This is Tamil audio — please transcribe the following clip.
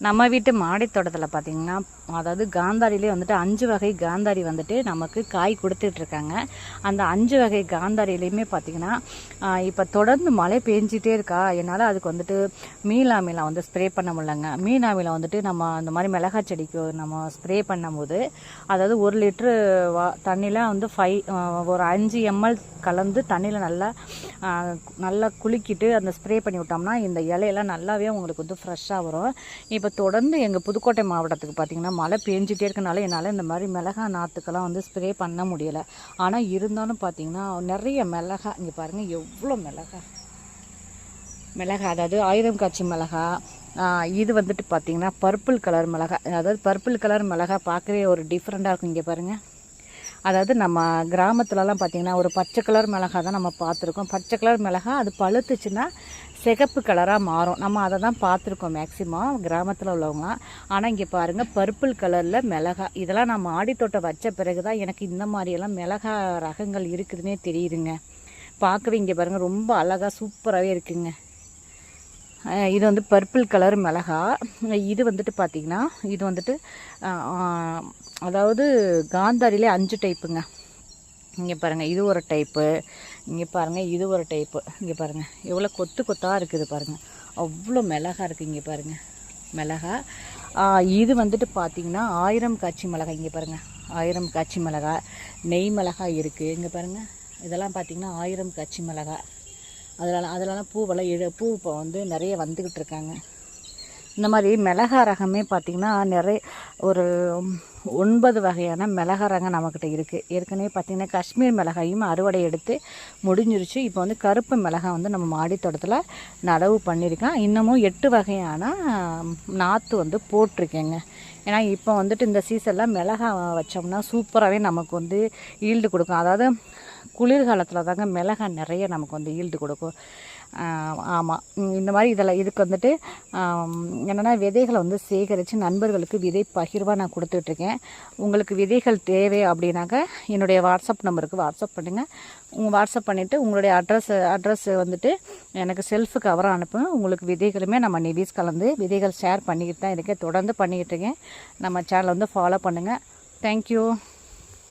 நம்ம வீட்டு மாடி தோட்டத்தில் பார்த்தீங்கன்னா அதாவது காந்தாரிலே வந்துட்டு அஞ்சு வகை காந்தாரி வந்துட்டு நமக்கு காய் கொடுத்துட்ருக்காங்க அந்த அஞ்சு வகை காந்தாரிலையுமே பார்த்தீங்கன்னா இப்போ தொடர்ந்து மழை பெஞ்சிட்டே இருக்கா? என்னால் அதுக்கு வந்துட்டு மீனாமில வந்து ஸ்ப்ரே பண்ண முடியலங்க. மீனாமில வந்துட்டு நம்ம அந்த மாதிரி மிளகாய் செடிக்கு நம்ம ஸ்ப்ரே பண்ணும்போது அதாவது ஒரு லிட்ரு வா தண்ணியில் வந்து ஃபைவ் ஒரு அஞ்சு எம்எல் கலந்து தண்ணியில் நல்லா நல்லா குலுக்கிட்டு அந்த ஸ்ப்ரே பண்ணி விட்டோம்னா இந்த இலையெல்லாம் நல்லாவே உங்களுக்கு வந்து ஃப்ரெஷ்ஷாக வரும். இப்போ இப்போ தொடர்ந்து எங்கள் புதுக்கோட்டை மாவட்டத்துக்கு பார்த்தீங்கன்னா மழை பெஞ்சிட்டே இருக்கனால என்னால் இந்த மாதிரி மிளகா நாற்றுக்கெல்லாம் வந்து ஸ்ப்ரே பண்ண முடியலை. ஆனால் இருந்தாலும் பார்த்தீங்கன்னா நிறைய மிளகா இங்கே பாருங்கள் எவ்வளோ மிளகா மிளகா அதாவது ஆயிரம் காய்ச்சி மிளகா இது வந்துட்டு பார்த்தீங்கன்னா பர்பிள் கலர் மிளகா அதாவது பர்பிள் கலர் மிளகா பார்க்கவே ஒரு டிஃப்ரெண்ட்டாக இருக்கும் இங்கே பாருங்கள் அதாவது நம்ம கிராமத்துலலாம் பார்த்திங்கன்னா ஒரு பச்சை கலர் மிளகா தான் நம்ம பார்த்துருக்கோம் பச்சை கலர் மிளகா அது பழுத்துச்சுன்னா சிகப்பு கலராக மாறும். நம்ம அதை தான் பார்த்துருக்கோம் மேக்ஸிமம் கிராமத்தில் உள்ளவங்க. ஆனால் இங்கே பாருங்கள் பர்பிள் கலரில் மிளகா. இதெல்லாம் நான் மாடித்தோட்டம் வச்ச பிறகு தான் எனக்கு இந்த மாதிரியெல்லாம் மிளகா ரகங்கள் இருக்குதுன்னே தெரியுதுங்க. பார்க்கவே இங்கே பாருங்கள் ரொம்ப அழகாக சூப்பராகவே இருக்குங்க. இது வந்து பர்பிள் கலர் மிளகா. இது வந்துட்டு பார்த்திங்கன்னா இது வந்துட்டு அதாவது காந்தாரிலே அஞ்சு டைப்புங்க இங்கே பாருங்கள் இது ஒரு டைப்பு இங்கே பாருங்கள் இது ஒரு டைப்பு இங்கே பாருங்கள் எவ்வளோ கொத்து கொத்தாக இருக்குது பாருங்கள் அவ்வளோ மிளகா இருக்குது இங்கே பாருங்கள் மிளகா. இது வந்துட்டு பார்த்திங்கன்னா ஆயிரம் காய்ச்சி மிளகாய் இங்கே பாருங்கள் ஆயிரம் காய்ச்சி மிளகா. நெய் மிளகாய் இருக்குது இங்கே பாருங்கள் இதெல்லாம் பார்த்திங்கன்னா ஆயிரம் காய்ச்சி மிளகா. அதில் அதிலலாம் பூவெல்லாம் இழ பூ இப்போ வந்து நிறைய வந்துக்கிட்டு இருக்காங்க. இந்த மாதிரி மிளகா ரகமே பார்த்திங்கன்னா நிறைய ஒரு ஒன்பது வகையான மிளகா ரகம் நம்மக்கிட்ட இருக்குது ஏற்கனவே பார்த்திங்கன்னா காஷ்மீர் மிளகாயும் அறுவடை எடுத்து முடிஞ்சிருச்சு. இப்போ வந்து கருப்பு மிளகாய் வந்து நம்ம மாடித்தோட்டத்தில் நடவு பண்ணியிருக்கேன் இன்னமும் எட்டு வகையான நாற்று வந்து போட்டிருக்கேங்க. ஏன்னா இப்போ வந்துட்டு இந்த சீசனில் மிளகா வச்சோம்னா சூப்பராகவே நமக்கு வந்து ஈல்டு கொடுக்கும். அதாவது குளிர்காலத்தில் தாங்க மிளகாய் நிறைய நமக்கு வந்து ஈல்டு கொடுக்கும். ஆமாம் இந்த மாதிரி இதில் இதுக்கு வந்துட்டு என்னென்னா விதைகளை வந்து சேகரித்து நண்பர்களுக்கு விதை பகிர்வாக நான் கொடுத்துட்ருக்கேன். உங்களுக்கு விதைகள் தேவை அப்படின்னாக்க என்னுடைய வாட்ஸ்அப் நம்பருக்கு வாட்ஸ்அப் பண்ணுங்கள் உங்கள் வாட்ஸ்அப் பண்ணிவிட்டு உங்களுடைய அட்ரஸ் அட்ரஸ் வந்துட்டு எனக்கு செல்ஃபுக்கு கவராக அனுப்புங்க. உங்களுக்கு விதைகளுமே நம்ம நிவிஸ் கலந்து விதைகள் ஷேர் பண்ணிக்கிட்டு தான் இருக்கேன். தொடர்ந்து பண்ணிக்கிட்டு இருக்கேன். நம்ம சேனலை வந்து ஃபாலோ பண்ணுங்கள் தேங்க்யூ